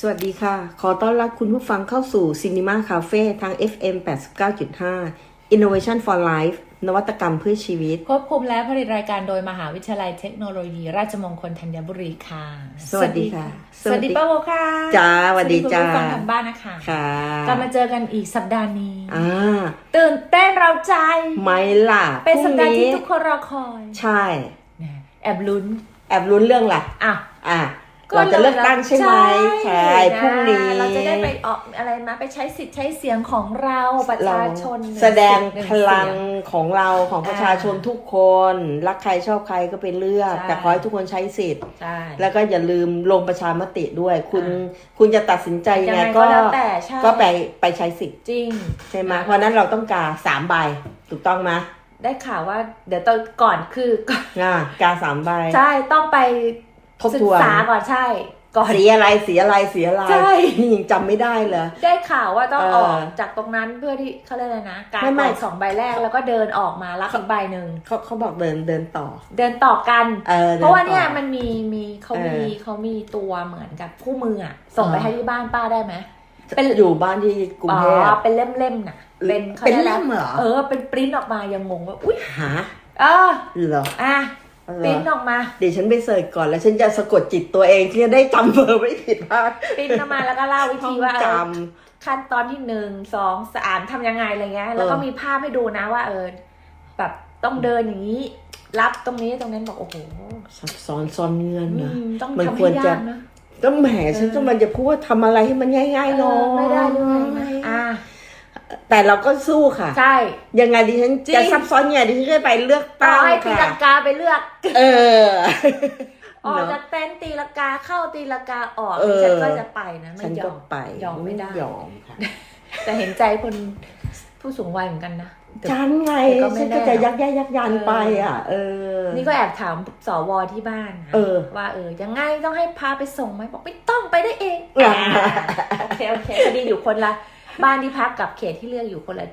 สวัสดีค่ะ ขอต้อนรับคุณผู้ฟังเข้าสู่ Cinema Cafe ทาง FM 89.5 Innovation for Life นวัตกรรมเพื่อชีวิต ควบคุมและผลิตรายการโดยมหาวิทยาลัยเทคโนโลยี ราชมงคลธัญบุรีค่ะ สวัสดีค่ะ สวัสดีป้าโบค่ะจ้าสวัสดีจ้าคุณผู้ฟังทางบ้านนะคะค่ะกลับมาเจอกันอีกสัปดาห์นี้อ่าตื่นเต้นเราใจไม่ล่ะ เป็นสัปดาห์พรุ่งที่ทุกคนรอคอย ใช่นะแอบลุ้น แอบลุ้นเรื่องอะไรอะอะ เราจะเลือกตั้งใช่ไหมใช่พรุ่งนี้เราจะได้ไปออกอะไรมาไปใช้สิทธิ์ใช้เสียงของเราประเราชาชนหนึ่แสดงสิทธิ์หนึ่พลังเสียของเราของประชาชนทุกคน รักใครชอบใครก็ไปเลือกใช่แต่ขอให้ทุกคนใช้สิทธิ์ใช่แล้วก็อย่าลืมลงประชามติด้วย คุณอ่คุณจะตัดสินใจยังไงยังไงก็ก็แล้วแต่ใช่ก็ไปไปใช้สิทธิ์จริงใช่ไหมเพราะฉะนั้นเราต้องกาสามใบถูกต้องไหมได้ข่าวว่า เดี๋ยวตอนก่อนคืออ่ากาสามใบใช่ต้องไป ทบศึทกวนษาก่อนใช่ ก่อน สีอะไรสีอะไรสีอะไรใช่ นี่ยังจำไม่ได้เหรอ ได้ข่าวว่าต้องเออออกจากตรงนั้นเพื่อที่เขาเรียกอะไรนะการไม่ไม่ เปิดสองใบแรกแล้วก็เดินออกมารับอีกใบหนึ่งเขาเขาบอกเดินเดินต่อ เดินต่อกัน เออเพราะว่าดิต่อเนี่ยมันมีมีเขามีเออเขามีตัวเหมือนกับคู่มืออะส่งไปอ๋อให้ที่บ้านป้าได้ไหม เป็น อยู่บ้านที่กรุงอ๋อเทพเป็นเล่มๆน่ะเป็นขาเป็นรียกเล่อะไรมเหรอเออเป็นปริ้นออกมายังงงว่าอุ้ยหาเออเหรอ อะเหร ปริ้อนออกมาเดี๋ยวฉันไปเสิร์ชก่อนแล้วฉันจะสะกดจิตตัวเองที่จะได้จำเบอร์ไม่ผิดพลาดปริ้นออกมาแล้วก็เล่าวิท่อธีงว่าเอจอขั้นตอนที่หนึ่งสองสามทำยังไงอะไรเงี้ยแล้วก็เออมีภาพให้ดูนะว่าเออแบบต้องเดินอย่างนี้ รับตรงนี้ตรงนั้นบอกโอ้โหำซับซ้อนซ้อนเงินอืนะมต้องมันทำควให้รจะยากนะก็แหมฉันก็มันจะพูดว่าทำอะไรให้มันง่ายๆเอเนาะอไม่ได้ด้วยนะอ่า แต่เราก็สู้ค่ะ ใช่ ยังไงดิฉันจริง จะซับซ้อนยังไงดิฉันจะไปเลือกต่อตั้งให้ตีค่ะลังกาไปเลือกเออ ออกเนอะจากเต็นท์ตีลังกาเข้าตีลังกาออกเออฉันก็จะไปนะไม่ฉันยก็อม ไปยอมไม่ได้ ยอมค่ะ แต่เห็นใจคนผู้สูงวัยเหมือนกันนะแต่ฉันไงแต่ก็ไม่ฉันแน่ก็จะยักแย่ยักยันไปอะ เออ นี่ก็แอบถามสวที่บ้านนะเออ ว่าเออยังไงต้องให้พาไปส่งไหมบอกไม่ต้องไปได้เองอ่าโอเคโอเคพอดีอยู่คนละ บ้านที่พักกับเขตที่เลือกอยู่คนละ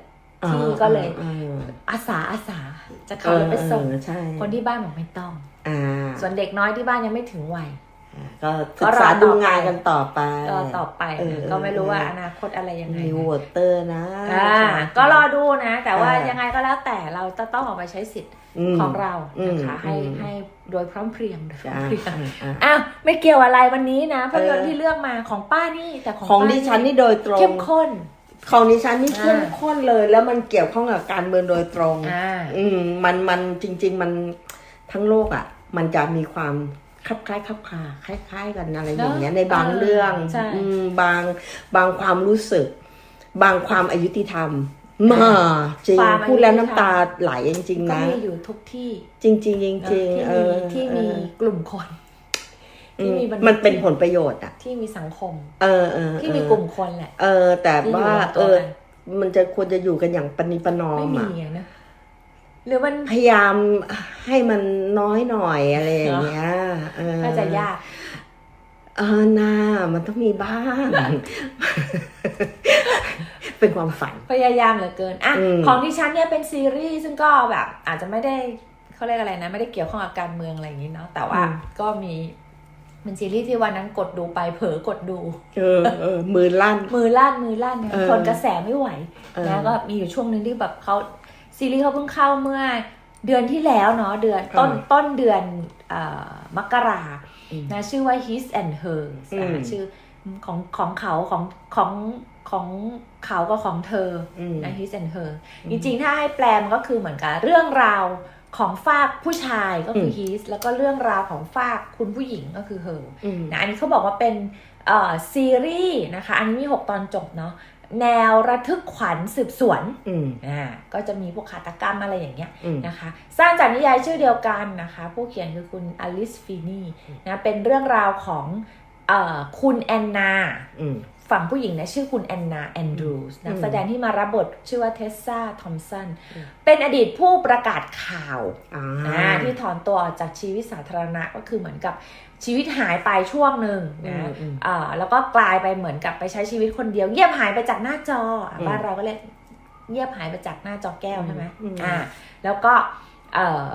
ที่ก็เลยอออาสาอาสาจะขับรถไปส่งเออใช่คนที่บ้านบอกไม่ต้องอ่าส่วนเด็กน้อยที่บ้านยังไม่ถึงวัยก็ก็ศึกรอษาต่อดูไปงานกันต่อไปก็ต่อไปเออนะก็ไม่รู้ว่าอนาคตอะไรยังไงมีนะวอเตอร์นะอ่าก็รอดูนะ แต่ว่าอ่ายัยังไงก็แล้วแต่เราจะต้องออกไปใช้สิทธิ์มของเรานะคะอืมให้อืมให้โดยพร้อมเพรียงโดยพร้ออ่ามเพรียงอ่าอ้าวไม่เกี่ยวอะไรวันนี้นะภาพยนตร์เออที่เลือกมาของป้านี่แต่ของของป้าดิฉันนี่โดยตรงเข้มข้น ของดิฉันนี่อ่าเข้มข้นเลย แล้วมันเกี่ยวข้องกับการเมืองโดยตรงอ่าอืมมันมันจริง ๆ มันทั้งโลกอะ มันจะมีความคลับคล้ายคลับคลาคล้ายๆกันอะไรอย่างเงี้ยเนอะในบางเออเรื่องใช่อืมบางบางความรู้สึก บางความอายุติธรรมมาจริงความอายุติธรรมพูดแล้วน้ำตาไหลจริงๆก็นะมีอยู่ทุกที่ จริง ๆ จริงนะๆจริงที่เอมีอที่มีเออกลุ่มคน ที่มีบัณฑิตมันเป็นผลประโยชน์อะที่มีสังคม เออเออที่มีเออกลุ่มคนแหละ เออ แต่ที่อยู่ว่าในเอตัวอกันมันจะควรจะอยู่กันอย่างปณิประนอไม่มมีอะอะนะหรือมันพยายามให้มันน้อยหน่อยอะไรอย่างเงี้ยเออน่าจะยาก เออหน้ามันต้องมีบ้าง เป็นความฝัน พยายามเหลือเกิน อะอืมของดิฉันเนี่ยเป็นซีรีส์ซึ่งก็แบบ อาจจะไม่ได้เขาเรียกอะไรนะ ไม่ได้เกี่ยวข้องกับการเมืองอะไรอย่างนี้เนาะ แต่ว่าก็มี เป็นซีรีส์ที่วันนั้นกดดูไปเผลอกดดู เออเออมือลั่น มือลั่นมือลั่นนะเออทนกระแสไม่ไหวเออนะก็มีอยู่ช่วงหนึ่งที่แบบเขาซีรีส์เขาเพิ่งเข้าเมื่อเดือนที่แล้วเนาะเดือนต้นต้นเดือนเอ่อมกราอืมนะชื่อว่า his and hers อืมอ่าชื่อของของเขาของของของเขาก็ของเธออืมนะ his and her จริงๆ ถ้าให้แปลมันก็คือเหมือนกับเรื่องราว ของฝากผู้ชายก็คือ his แล้วก็เรื่องราวของฝากคุณผู้หญิงก็คือ her อืมนะอันนี้เขาบอกว่าเป็นเอ่อซีรีส์นะคะ อันนี้มี 6 ตอนจบเนาะแนวระทึกขวัญสืบสวนอืมอ่าก็จะมีพวกฆาตกรรมอะไรอย่างเงี้ยอืมนะคะ สร้างจากนิยายชื่อเดียวกันนะคะ ผู้เขียนคือคุณอลิสฟินีนะเป็นเรื่องราวของเออคุณแอนนาอืม ฝั่งผู้หญิงเนี่ยชื่อคุณแอนนาแอนดรูสนักแสดงที่มารับบทชื่อว่าเทสซาทอมสัน เป็นอดีตผู้ประกาศข่าวอ่าอ่าที่ถอนตัวออกจากชีวิตสาธารณะก็คือเหมือนกับชีวิตหายไปช่วงหนึ่งนะอืมอืมอ่าแล้วก็กลายไปเหมือนกับไปใช้ชีวิตคนเดียว เงียบหายไปจากหน้าจออะอืมบ้านเราก็เรียกเงียบหายไปจากหน้าจอแก้วใช่ไหมอืมอ่า แล้วก็เอ่อ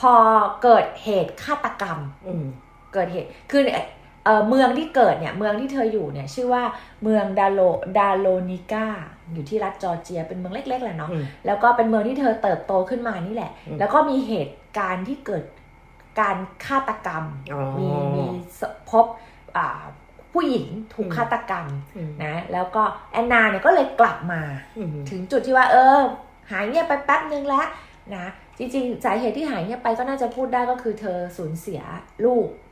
พอเกิดเหตุฆาตกรรมอืมเกิดเหตุคือเนี่ยเอ่อ เมืองที่เกิดเนี่ยเมืองที่เธออยู่เนี่ยชื่อว่าเมืองดาโลดาโลนิกาอยู่ที่รัฐจอร์เจีย เป็นเมืองเล็กๆแหละเนาะอืมแล้วก็เป็นเมืองที่เธอเติบโตขึ้นมานี่แหละอืมแล้วก็มีเหตุการณ์ที่เกิดการฆาตกรรมอ๋อมีมีพบอ่าผู้หญิงถูกอืมฆาตกรรมอืมนะแล้วก็แอนนาเนี่ยก็เลยกลับมาอืมถึงจุดที่ว่า เออ หายเงียบไปแป๊บนึงแล้วนะจริงๆสาเหตุที่หายเงียบไปก็น่าจะพูดได้ก็คือเธอสูญเสียลูกอ๋ออ่า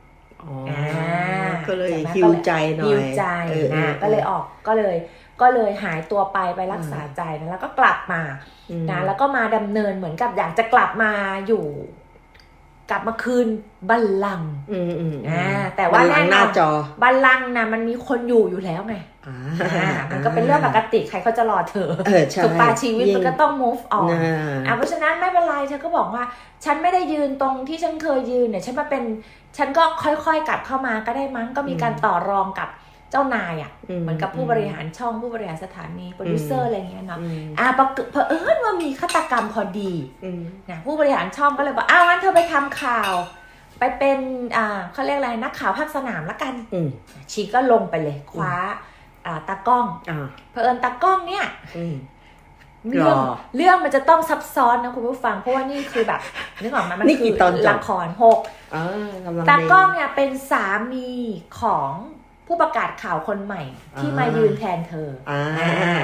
ก็เลยใช่ไหมฮิวใจหน่อยฮิวใจออนะออก็เลยออกก็เลยก็เลยหายตัวไปไปรักษาใจนะแล้วก็กลับมาอืมนะแล้วก็มาดำเนินเหมือนกับอยากจะกลับมาอยู่ กลับมาคืนบัลลังก์อืมอืมอ่าแต่ว่าบัลลังก์แน่นอนหน้าจอบัลลังก์นะมันมีคนอยู่อยู่แล้วไงอ่าอ่ามันก็เป็นเรื่องปกติใครเขาจะรอเธอเออใช่ถูกปาชีวิตมันก็ต้อง move on อ่าอะเพราะฉะนั้นไม่เป็นไรเธอก็บอกว่า ฉันไม่ได้ยืนตรงที่ฉันเคยยืนเนี่ย ฉันมาเป็นฉันก็ค่อยๆกลับเข้ามาก็ได้มั้งก็มีการต่อรองกับ เจ้านายอะอืมเหมือนกับผู้บริหารช่องผู้บริหารสถานีโปรดิวเซอร์อะไรอย่างเงี้ยเนาะอืมอะปรากฏเผอิญว่ามีฆาตกรรมพอดีอืมนะผู้บริหารช่องก็เลยบอกอ้าวงั้นเธอไปทำข่าว ไปเป็นอ่าเขาเรียกอะไรนักข่าวภาคสนามละกันอืมชีก็ลงไปเลยคว้าอ่าตากล้องอ่าเผอิญตากล้องเนี่ยอืมเรื่องหรอเรื่องมันจะต้องซับซ้อนนะคุณผู้ฟังเพราะว่านี่คือแบบนึกออกไหมมันนี่กี่ตอนจบละครหกอ่ากำลังตากล้องดีเนี่ยเป็นสามีของ ผู้ประกาศข่าวคนใหม่ที่อ่ามมายืนแทนเธออ่าอ่า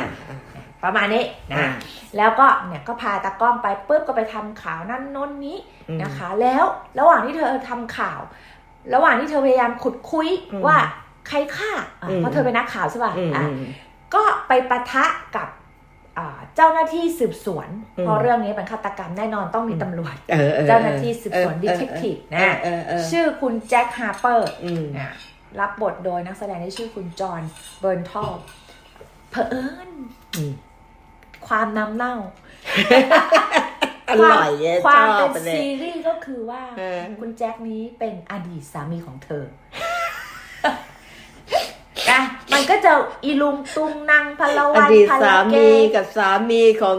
ประมาณนี้อ่านะแล้วก็เนี่ยก็พาตากล้องไปปุ๊บก็ไปทำข่าวนั่นโน้นนี้อืมนะคะ แล้วระหว่างที่เธอทำข่าว ระหว่างที่เธอพยายามขุดคุยอืมว่าใครฆ่าอะอืมเพราะเธอเป็นนักข่าวใช่ป่ะอืมอะอืมก็ไปปะทะกับอ่าเจ้าหน้าที่สืบสวนอืมเพราะเรื่องนี้เป็นฆาตกรรมแน่นอนต้องมีตำรวจเออออเจ้าหน้าที่สืบสวนออดีเทคทีฟเอนะอเออเออชื่อคุณแจ็คฮาร์เปอร์อืมนะ รับบทโดยนักแสดงที่ชื่อคุณจอห์นเบิร์นทอลเผอิญอืมความน้ำเน่า อร่อยอะความชอบเป็นไปเลย ซีรีส์ก็คือว่า เออ คุณแจ็คนี้เป็นอดีตสามีของเธออะ มันก็จะอีลุงตุงนางพลอวันดีตพลสาเกมีกับสามีของ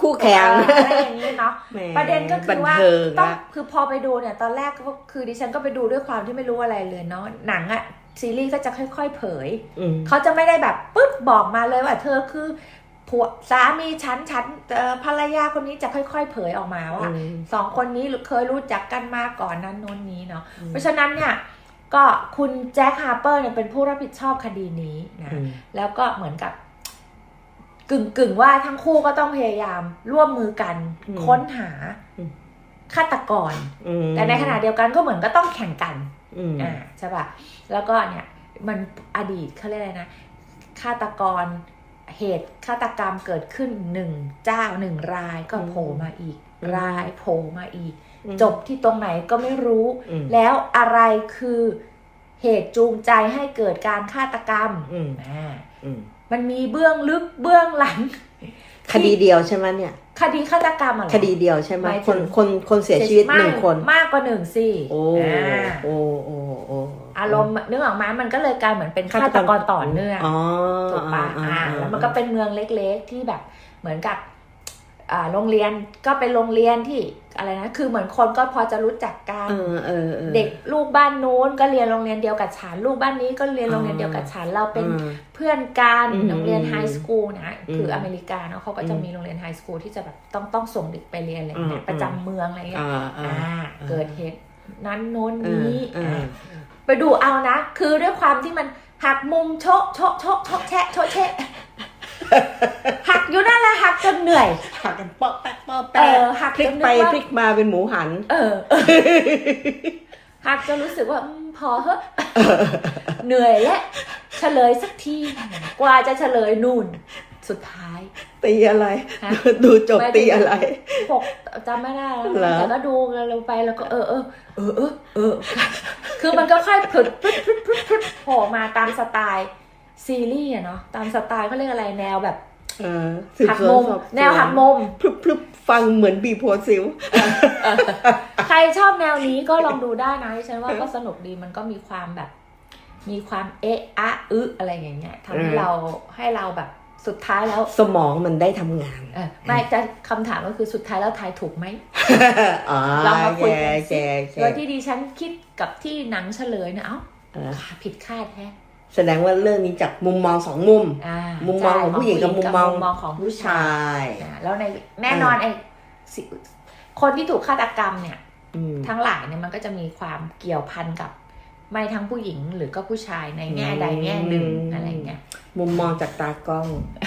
คู่แข่งเอออะไรอย่างนี้เนาะแหมประเด็นก็คือว่าบันเทิงต้องอะคือพอไปดูเนี่ยตอนแรกก็คือดิฉันก็ไปดูด้วยความที่ไม่รู้อะไรเลยเนาะหนังอะซีรีส์ก็จะค่อย ๆ เผย อืม เขาจะไม่ได้แบบปุ๊บบอกมาเลยว่าเธอคือผัวสามีฉันฉันเอ่อภรรยาคนนี้จะค่อยๆ เผยออกมาว่าอืม สองคนนี้เคยรู้จักกันมาก่อนนั้นโน้นนี้เนาะอืมเพราะฉะนั้นเนี่ย ก็คุณแจ็คฮาร์เปอร์เนี่ยเป็นผู้รับผิดชอบคดีนี้นะอืมแล้วก็เหมือนกับกึ่งกึ่งๆว่าทั้งคู่ก็ต้องพยายามร่วมมือกันอืมค้นหาอืมฆาตกรอืมแต่ในขณะเดียวกันก็เหมือนก็ต้องแข่งกันอืมอ่าใช่ป่ะ แล้วก็เนี่ย มันอดีตเขาเรียกอะไรนะฆาตกรเหตุฆาตกรรมเกิดขึ้นหนึ่งเจ้าหนึ่งรายก็โผล่มาอีก รายโผล่มาอีกอืม จบที่ตรงไหนก็ไม่รู้อืมแล้วอะไรคือเหตุจูงใจให้เกิดการฆาตกรรมอืมอ่าอืมมันมีเบื้องลึกเบื้องหลัง คดีเดียวใช่ไหมเนี่ย คดีฆาตกรรมอะไรอคดีเดียวใช่ไหมหมายคถึนงคนคนเสียชีวิตหนึ่งคนมากกว่าหนึ่งสิโอ้อ่าโอ้โอ้โอ้อารมณ์นึกออกไหมามันก็เลยกลายเหมือนเป็นฆาตกรต่อเนื่องอ๋อถูกปะอ่าแล้วมันก็เป็นเมืองเล็กๆที่แบบเหมือนกับอ่า โรงเรียนก็เป็นโรงเรียนที่อะไรนะ คือเหมือนคนก็พอจะรู้จักกันเออเออออเด็กลูกบ้านนู้นก็เรียนโรงเรียนเดียวกับฉัน ลูกบ้านนี้ก็เรียนโรงเรียนเดียวกับฉัน เราเป็นอืมเพื่อนกันอืมโรงเรียนไฮสคูลนะอืมคืออเมริกาเนาะเขาก็จะอืมมีโรงเรียนไฮสคูลที่จะแบบต้องต้องส่งเด็กไปเรียนอะไรอย่างเงี้อืยมประจำเมืองอะไรเงี้ยอ่าอ่าอ่าเกิดเหตุนั้นโน้นเออนี้เอออ่าไปดูเอานะ คือด้วยความที่มันหักมุมโชะโชะโชะโชะแชะโชะแชะ หักอยู่นั่นแหละหักจนเหนื่อย หักกันเปาะแปะเปาะเอแปะอหักพลิจกนนึไปกว่า พลิกมาเป็นหมูหัน เออหักจนรู้สึกว่าอมพอเหอะเหนื่อยแล้วเฉลยสักที กว่าจะเฉลยนู่น สุดท้าย ตีอะไร ฮะ ดูจบไม่ได้ตีอะไร หกจำไม่ได้แล้วเหรอแต่ก็ดูกันลงไปแล้วก็เออเออเออเออเออคือมันก็ค่อยพลุดพลุดพลุดพลุดพลุดโผล่มาตามสไตล์ ซีรีส์อะเนาะตามสไตล์เขาเรียกอะไรแนวแบบเออสืบหักสวนมุมสอบสนแนวหักมุมพลุบพลุบฟังเหมือนบีโพสิวใครชอบแนวนี้ก็ลองดูได้นะดิฉันว่าก็สนุกดีมันก็มีความแบบ มีความเอะอะอึอะไรอย่างเงี้ยทำให้อืมเราให้เราแบบสุดท้ายแล้วสมองมันได้ทำงานเออไม่จะคำถามก็คือสุดท้ายแล้วทายถูกไหมอ๋อเรามาคุยกันแกสิแกโดยที่ดิฉันคิดกับที่หนังเฉลยเนี่ยเอ้าเออผิดคาดแฮะ แสดงว่าเรื่องนี้จากมุมมองสองมุม อ่ามุมมองของผู้หญิงกับมุมมอง ของผู้ผู้ชายชาย อ่าแล้วในแน่นอนไอ้สิคนที่ถูกฆาตกรรมเนี่ย อืม ทั้งหลายเนี่ยมันก็จะมีความเกี่ยวพันกับ ไม่ทั้งผู้หญิงหรือก็ผู้ชายในแง่ใดแง่หนึ่งอืม อะไรเงี้ยมุมมองจากตากล้อง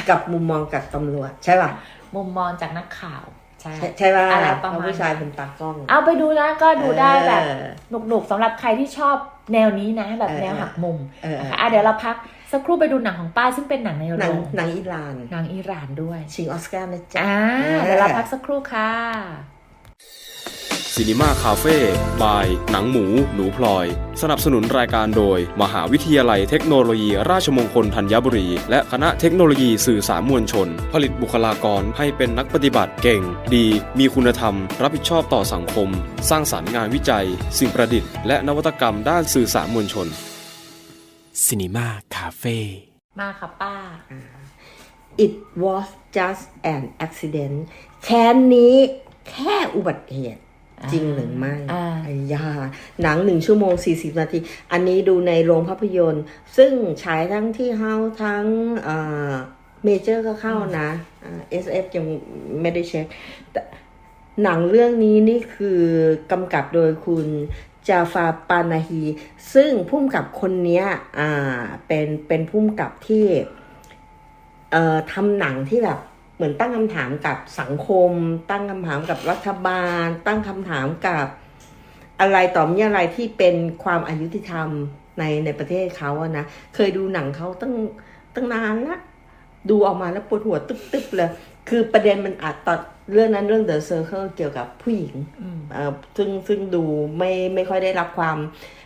กับมุมมองจากตำรวจ ใช่ป่ะมุมมองจากนักข่าวใช่ ใช่ใช่ป่ะอะไรประมาณ เพราะผู้ชายเป็นตากล้องเอาไปดูนะก็ดูได้แบบ เออ หนุกๆสำหรับใครที่ชอบ แนวนี้นะ แบบเออแนวหักมุมเออนะคะอะเดี๋ยวเราพักสักครู่ไปดูหนังของป้าซึ่งเป็นหนังในหโรนังงหนังอิหร่านหนังอิหร่านด้วยชิงออสการ์นะจ๊ะอ่าเออเดี๋ยวเราพักสักครู่ค่ะ ซีนีมาคาเฟ่บาย หนังหมู หนูพลอย สนับสนุนรายการโดย มหาวิทยาลัยเทคโนโลยี ราชมงคลธัญบุรี และคณะเทคโนโลยีสื่อสารมวลชน ผลิตบุคลากรให้เป็นนักปฏิบัติเก่ง ดี มีคุณธรรม รับผิดชอบต่อสังคม สร้างสารรค์งานวิจัย สิ่งประดิษฐ์และนวัตกรรมด้านสื่อสารมวลชน Cinema Cafe มาค่ะป้า It was just an accident แค้นนี้แค่อุบัติเหตุ จริงหรือไม่อ่าไอ้ยาหนังหนึ่งชั่วโมง 40 นาที อันนี้ดูในโรงภาพยนตร์ ซึ่งฉายทั้งที่เฮาทั้งเมเจอร์ก็เข้านะอ่า SF ยังไม่ได้เช็คแต่หนังเรื่องนี้นี่คือกำกับโดยคุณจาฟาปานาฮี ซึ่งพุ่มกับคนเนี้ยอ่าเป็นเป็นพุ่มกับที่เอ่อทำหนังที่แบบ เหมือนตั้งคำถามกับสังคม ตั้งคำถามกับรัฐบาล ตั้งคำถามกับอะไรต่อมีอะไรที่เป็นความอายุติธรรมในในประเทศเขาอะนะเคยดูหนังเขาตั้งตั้งนานละดูออกมาแล้วปวดหัวตึ๊บๆเลยคือประเด็นมันอาจตัดเรื่องนั้นเรื่อง The Circle เกี่ยวกับผู้หญิงอืมเอ่อซึ่งซึ่งดูไม่ไม่ค่อยได้รับความ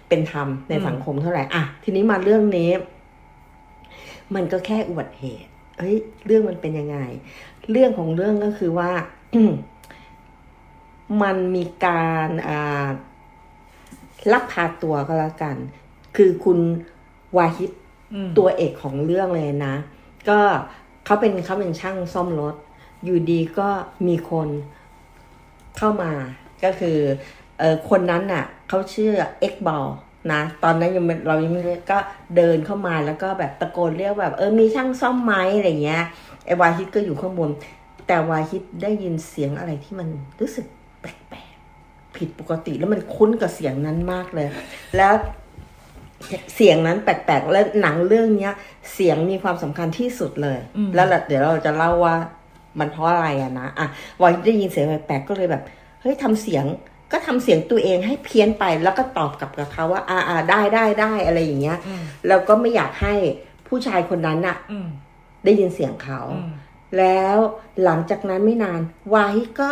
เป็นธรรมในอืมสังคมเท่าไหร่อะทีนี้มาเรื่องนี้ มันก็แค่อุบัติเหตุ เฮ้ยเรื่องมันเป็นยังไง เรื่องของเรื่องก็คือว่า มันมีการอ่าลักพาตัวก็แล้วกัน คือคุณวาฮิตอืมตัวเอกของเรื่องเลยนะ ก็เขาเป็นเขาเป็นช่างซ่อมรถ อยู่ดีก็มีคนเข้ามา ก็คือเออคนนั้นน่ะเขาชื่อเอ็กบอล นะตอนนั้นยังไม่เรายังไม่รู้ก็เดินเข้ามาแล้วก็แบบตะโกนเรียกแบบ เออมีช่างซ่อมไหมอะไรเงี้ยไอ้วาฮิตก็อยู่ข้างบน แต่วาฮิตได้ยินเสียงอะไรที่มันรู้สึกแปลกๆผิดปกติแล้วมันคุ้นกับเสียงนั้นมากเลย แล้วเสียงนั้นแปลกๆและหนังเรื่องเนี้ย เสียงมีความสำคัญที่สุดเลยอืมแล้วเดี๋ยวเราจะเล่าว่ามันเพราะอะไรอะนะอะวายได้ยินเสียงแปลกๆก็เลยแบบเฮ้ยทำเสียง ก็ทำเสียงตัวเองให้เพี้ยนไปแล้วก็ตอบกลับกับเขาว่าอ่าอ่าได้ได้ได้อะไรอย่างเงี้ยอืมแล้วก็ไม่อยากให้ผู้ชายคนนั้นน่ะอืมได้ยินเสียงเขาอืมแล้วหลังจากนั้นไม่นานวายก็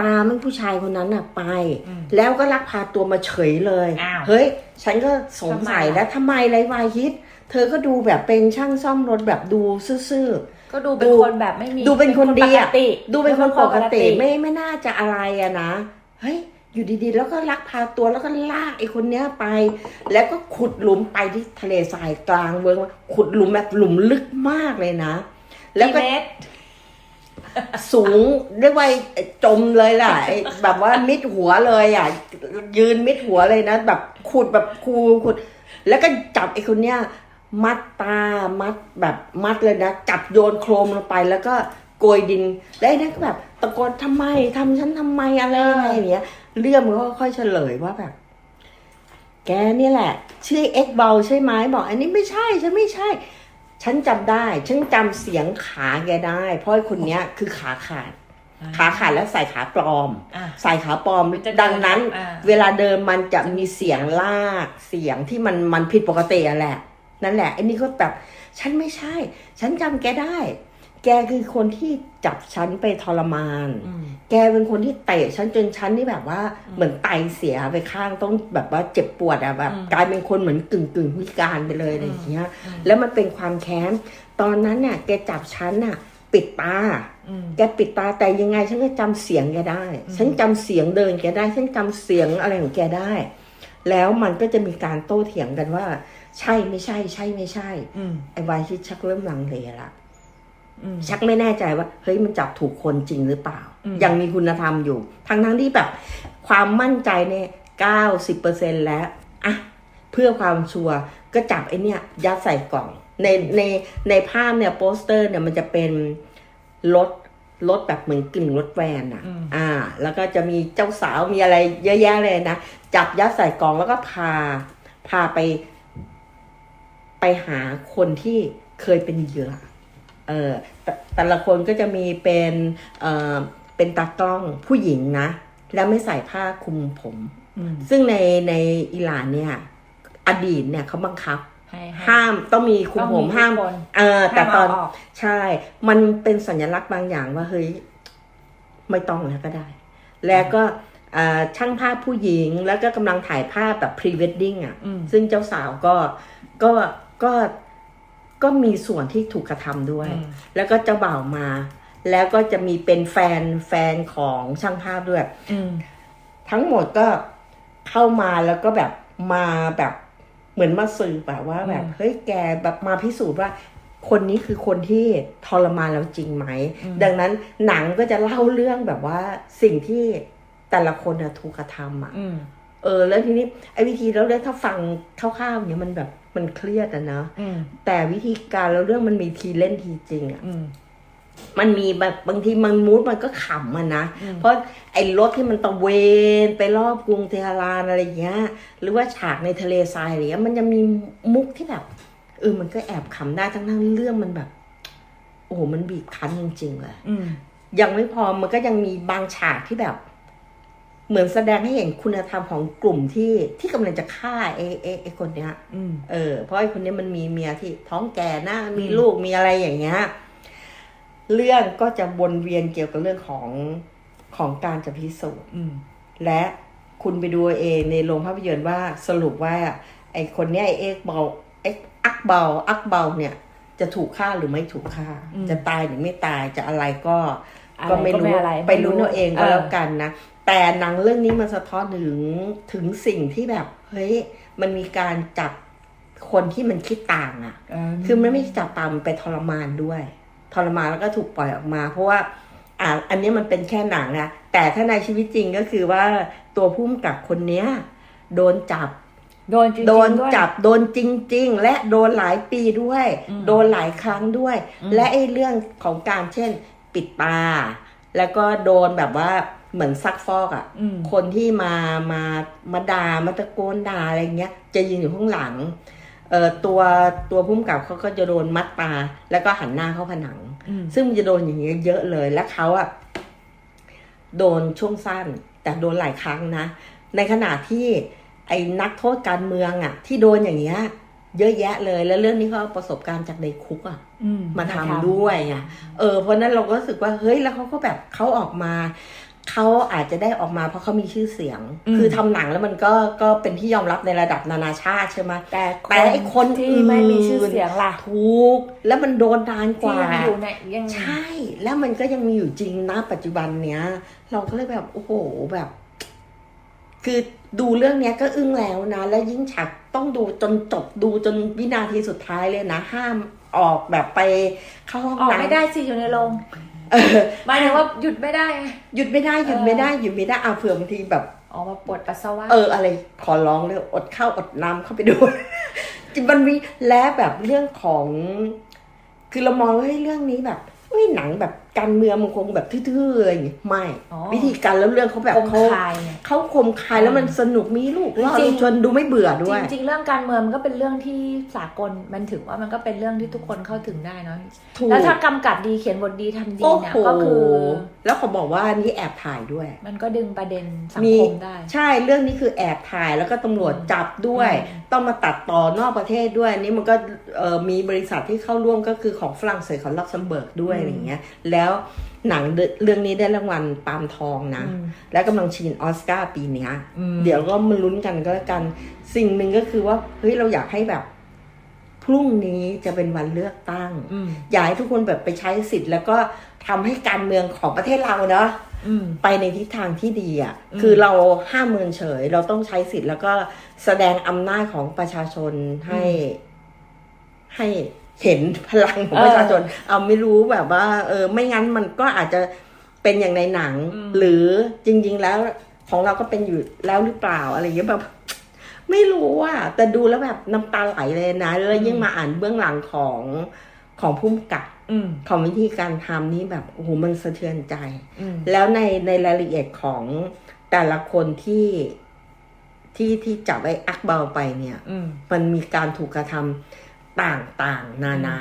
ตามมันผู้ชายคนนั้นน่ะไปอืมแล้วก็ลักพาตัวมาเฉยเลยอ้าวเฮ้ย ฉันก็สงสัยทำไมล่ะแล้วทำไมไรวายฮิต เธอก็ดูแบบเป็นช่างซ่อมรถแบบดูซื่อก็ดูเป็นดูคนแบบไม่มีๆดูเป็นคนดีอะปกติดูเป็นคนปกติไม่ไม่น่าจะอะไรอะนะ เฮ้ย อยู่ดีๆ แล้วก็ลักพาตัวแล้วก็ลากไอ้คนเนี้ยไป แล้วก็ขุดหลุมไปที่ทะเลทรายกลางเมืองขุดหลุมแบบหลุมลึกมากเลยนะ แล้วก็กี่เมตรสูงเรียกว่าจมเลยล่ะไอ้แบบว่ามิดหัวเลยอะยืนมิดหัวเลยนะ แบบขุดแบบคูขุด แล้วก็จับไอ้คนเนี้ยมัดตามัดแบบมัดเลยนะจับโยนโครมลงไปแล้วก็โกยดิน แล้วไอ้นั่นก็แบบตะโกนทำไมทำฉันทำไมอะไรอะไรอย่างเงี้ย เรื่องมันก็ค่อยเฉลยว่าแบบ แกเนี่ยแหละ ชื่อเอ็กเบลใช่ไหมบอก อันนี้ไม่ใช่ฉันไม่ใช่ ฉันจำได้ ฉันจำเสียงขาแกได้ เพราะไอ้คนเนี้ยคือขาขาด ขาขาดแล้วใส่ขาปลอมอะใส่ขาปลอมมันจะเดินดังนั้นอ่าเวลาเดินมันจะมีเสียงลากเสียงที่มันมันผิดปกติอะแหละ นั่นแหละไอ้นี่ก็แบบฉันไม่ใช่ ฉันจำแกได้ แกคือคนที่จับฉันไปทรมานอืมแกเป็นคนที่เตะฉันจนฉันนี่แบบว่าเหมือนไตเสียไปข้างต้องแบบว่าเจ็บปวดอะแบบอืมกลายเป็นคนเหมือนกึ่งกึ่งๆพิการไปเลยอะไรอย่างเงี้ยอืมแล้วมันเป็นความแค้น ตอนนั้นน่ะ แกจับฉันน่ะ ปิดตาอืมแกปิดตาแต่ยังไงฉันก็จำเสียงแกได้อืมฉันจำเสียงเดินแกได้ ฉันจำเสียงอะไรของแกได้ แล้วมันก็จะมีการโต้เถียงกันว่า ใช่ไม่ใช่ ใช่ไม่ใช่อืมไอ้วายชิดชักเริ่มลังเลละอืม ชักไม่แน่ใจว่า เฮ้ยมันจับถูกคนจริงหรือเปล่าอืมยังมีคุณธรรมอยู่ ทั้งทั้งๆที่แบบ ความมั่นใจเนี่ยเก้าสิบเปอร์เซ็นแล้วอะเพื่อความชัวร์ก็จับไอ้เนี่ยยัดใส่กล่อง ในในในภาพเนี่ยโปสเตอร์เนี่ยมันจะเป็นรถรถแบบเหมือนกึ่งรถแวนอะอืมอ่า แล้วก็จะมีเจ้าสาวมีอะไรเยอะแยะเลยนะ จับยัดใส่กล่องแล้วก็พา พาไป ไปหาคนที่เคยเป็นเหยื่อ เออแต่แต่ละคนก็จะมีเป็นเออเป็นตากล้องผู้หญิงนะ แล้วไม่ใส่ผ้าคลุมผมอืมซึ่งในในอิหร่านเนี่ย อดีตเนี่ยเขาบังคับ ให้ให้ ห้ามต้องมีคลุมผมต้องมีห้ามทุกคน เออแต่ตอน ห้ามเอาออกใช่ มันเป็นสัญลักษณ์บางอย่างว่าเฮ้ยไม่ต้องแล้วก็ได้ แล้วก็เอ่อช่างภาพผู้หญิงแล้วก็กำลังถ่ายภาพแบบพรีเวดดิ้งอะ อืม ซึ่งเจ้าสาวก็ก็ก็ ก็มีส่วนที่ถูกกระทำด้วยอืมแล้วก็เจ้าบ่าวมา แล้วก็จะมีเป็นแฟนแฟนของช่างภาพด้วยอืมทั้งหมดก็เข้ามาแล้วก็แบบมาแบบเหมือนมาสื่อแบบว่าแบบอืมเฮ้ยแกแบบมาพิสูจน์ว่า คนนี้คือคนที่ทรมานเราจริงไหมอืมดังนั้นหนังก็จะเล่าเรื่องแบบว่าสิ่งที่แต่ละคนน่ะถูกกระทำอะอืม เออ แล้วทีนี้ไอ้วิธีแล้วเรื่องถ้าฟังคร่าวๆเนี่ยมันแบบมันเครียดอะนะอืมแต่วิธีการแล้วเรื่องมันมีทีเล่นทีจริงอะอืมมันมีแบบบางทีมันมูดมันก็ขำมันนะอืมเพราะไอ้รถที่มันตะเวนไปรอบกรุงเทหะรานอะไรอย่างเงี้ย หรือว่าฉากในทะเลทรายอะไรเงี้ย มันจะมีมุกที่แบบเออมันก็แอบขำได้ทั้งทั้งๆเรื่องมันแบบ โอ้โหมันบีบคั้นจริงๆเลยอืมยังไม่พอมันก็ยังมีบางฉากที่แบบ เหมือนแสดงให้เห็นคุณธรรมของกลุ่มที่ที่กำลังจะฆ่าไอ้ไอ้ไอ้คนเนี้ยอืม เออเพราะไอ้คนนี้มันมีเมียที่ท้องแก่หน้ามีอืม ลูกมีอะไรอย่างเงี้ยเรื่องก็จะวนเวียนเกี่ยวกับเรื่องของของการจะพิสูจน์ อืม และคุณไปดูเองในโรงภาพยนตร์ว่าสรุปว่าไอ้คนเนี้ยไอ้เอ็กเบาไอ้อักเบาอักเบาเนี่ย จะถูกฆ่าหรือไม่ถูกฆ่า อืมจะตายหรือไม่ตายจะอะไรก็ อะไรก็ไม่รู้ก็ไม่อะไรไปรู้นเอาเองก็เออ แล้วกันนะ แต่หนังเรื่องนี้มันสะท้อนถึงถึงสิ่งที่แบบเฮ้ยมันมีการจับคนที่มันคิดต่างอะ่ะ คือมันไม่ได้จับตามนไปทรมานด้วย ทรมานแล้วก็ถูกปล่อยออกมา เพราะว่าอ่าอันนี้มันเป็นแค่หนังนะแต่ถ้าในชีวิตจริงก็คือว่าตัวผู้กำกับคนเนี้ย โดนจับ โดนจริงๆโดนวยจับโดนจริง ๆ และโดนหลายปีด้วยอืมโดนหลายครั้งด้วยอืมและไอ้เรื่องของการเช่น ปิดตา แล้วก็โดนแบบว่า เหมือนซักฟอกอะ่ะอืมคนที่มามามาด่ามาตะโกนด่าอะไรเงี้ย จะยืนอยู่ข้างหลังเอ่อตัวตัวพุ่มกับเขาก็จะโดนมัดตา แล้วก็หันหน้าเข้าผนังอืมซึ่งมันจะโดนอย่างเงี้ยเยอะเลยและเขาอะโดนช่วงสั้น แต่โดนหลายครั้งนะ ในขณะที่ไอ้นักโทษการเมืองอะที่โดนอย่างเงี้ยเยอะแยะเลย แล้วเรื่องนี้เขาเอาประสบการณ์จากในคุกอะอืมมาทำด้วยไงเออเพราะนั้นเราก็รู้สึกว่าเฮ้ยแล้วเขาก็แบบเขาออกมา เขาอาจจะได้ออกมาเพราะเขามีชื่อเสียง คือทำหนังแล้วมันก็ก็เป็นที่ยอมรับในระดับนานาชาติใช่ไหมแต่แต่ไอ้คนที่ไม่มีชื่อเสียงล่ะถูกแล้วมันโดนนานกที่ว่ายังอยู่ในยังใช่ แล้วมันก็ยังมีอยู่จริงนะปัจจุบันเนี้ย เราก็เลยแบบโอ้โหแบบ คือดูเรื่องเนี้ยก็อึ้งแล้วนะ แล้วยิ่งฉากต้องดูจนจบดูจนวินาทีสุดท้ายเลยนะ ห้ามออกแบบไปเข้าห้องออกน้ำไม่ได้สิอยู่ในโรง เออหมายถึงว่าหยุดไม่ได้ไงหยุดไม่ได้หยุดไม่ได้หยุดไม่ได้เอาเผื่อบางทีแบบ ออกมาปวดปัสสาวะ เอออะไรขอร้องเลยอดข้าวอดน้ำเข้าไปดูจริงมันมีและแบบเรื่องของ คือเรามองว่าเฮ้ยเรื่องนี้แบบเฮ้ยหนังแบบ การเมืองมันคงแบบทื่อๆอย่างงี้ไม่ อ๋อ วิธีการแล้วเรื่องเขาแบบคมเขาคายเนี่ย เขาคมคายแล้วมันสนุกมีลูกล่อจริงชวนดูไม่เบื่อด้วย จริงๆ เรื่องการเมืองมันก็เป็นเรื่องที่สากลมันถือว่ามันก็เป็นเรื่องที่ทุกคนเข้าถึงได้เนาะถูกแล้วถ้ากำกับดีเขียนบทดีทำดีโอ้เนี่ยโหก็คือ แล้วเขาบอกว่านี่แอบถ่ายด้วย มันก็ดึงประเด็นสังมี คมได้ ใช่เรื่องนี้คือแอบถ่ายแล้วก็ตำรวจจับด้วย อืม ต้องมาตัดต่อนอกประเทศด้วยอันนี่มันก็เอ่อมีบริษัทที่เข้าร่วมก็คือของฝรั่งเศสของลักเซมเบิร์กด้วยอะไรอย่างเงี้ยแล้วหนังเรื่องนี้ได้รางวัลปาล์มทองนะอืมและกำลังชิงออสการ์ปีเนี้ยอืมเดี๋ยวก็มาลุ้นกันก็แล้วกัน สิ่งหนึ่งก็คือว่าเฮ้ยเราอยากให้แบบ พรุ่งนี้จะเป็นวันเลือกตั้งอืมอยากให้ทุกคนแบบไปใช้สิทธิ์ แล้วก็ทำให้การเมืองของประเทศเราเนาะอืมไปในทิศทางที่ดีอะอืมคือเราห้ามเมินเฉย เราต้องใช้สิทธิ์ แล้วก็แสดงอำนาจของประชาชนให้ให้ เห็นพลังของประชาชน เอาไม่รู้แบบว่า เออ ไม่งั้นมันก็อาจจะเป็นอย่างในหนัง หรือจริง ๆ แล้วของเราก็เป็นอยู่แล้วหรือเปล่าอะไรอย่างเงี้ยแบบ ไม่รู้อะแต่ดูแล้วแบบน้ำตาไหลเลยนะแล้วยิ่งมาอ่านเบื้องหลังของของพุ่มกับอืมของวิธีการทำนี่แบบโอ้โหมันสะเทือนใจอืมแล้วในในรายละเอียดของแต่ละคนที่ที่ที่จับไอ้อักเบาไปเนี่ยอืมมันมีการถูกกระทำ ต่างๆ นานา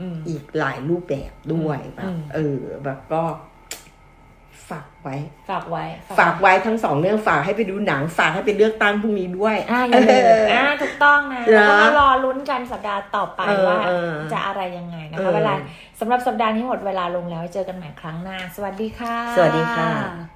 อืมอีกหลายรูปแบบด้วยแบอืบมเออ แบบก็ฝากไว้ ฝากไว้ ฝากไว้ทั้งสองเรื่องฝากให้ไปดูหนังฝากให้ไปเลือกตั้งพรุ่งนี้ด้วย อ่าอย่าลืมเอออ่าถูกต้องนะเหรแล้วอก็มารอลุ้นกันสัปดาห์ต่อไปเออว่าเออจะอะไรยังไงนะเอคะอเวลาสำหรับสัปดาห์นี้หมดเวลาลงแล้วเจอกันใหม่ครั้งหน้า สวัสดีค่ะ สวัสดีค่ะ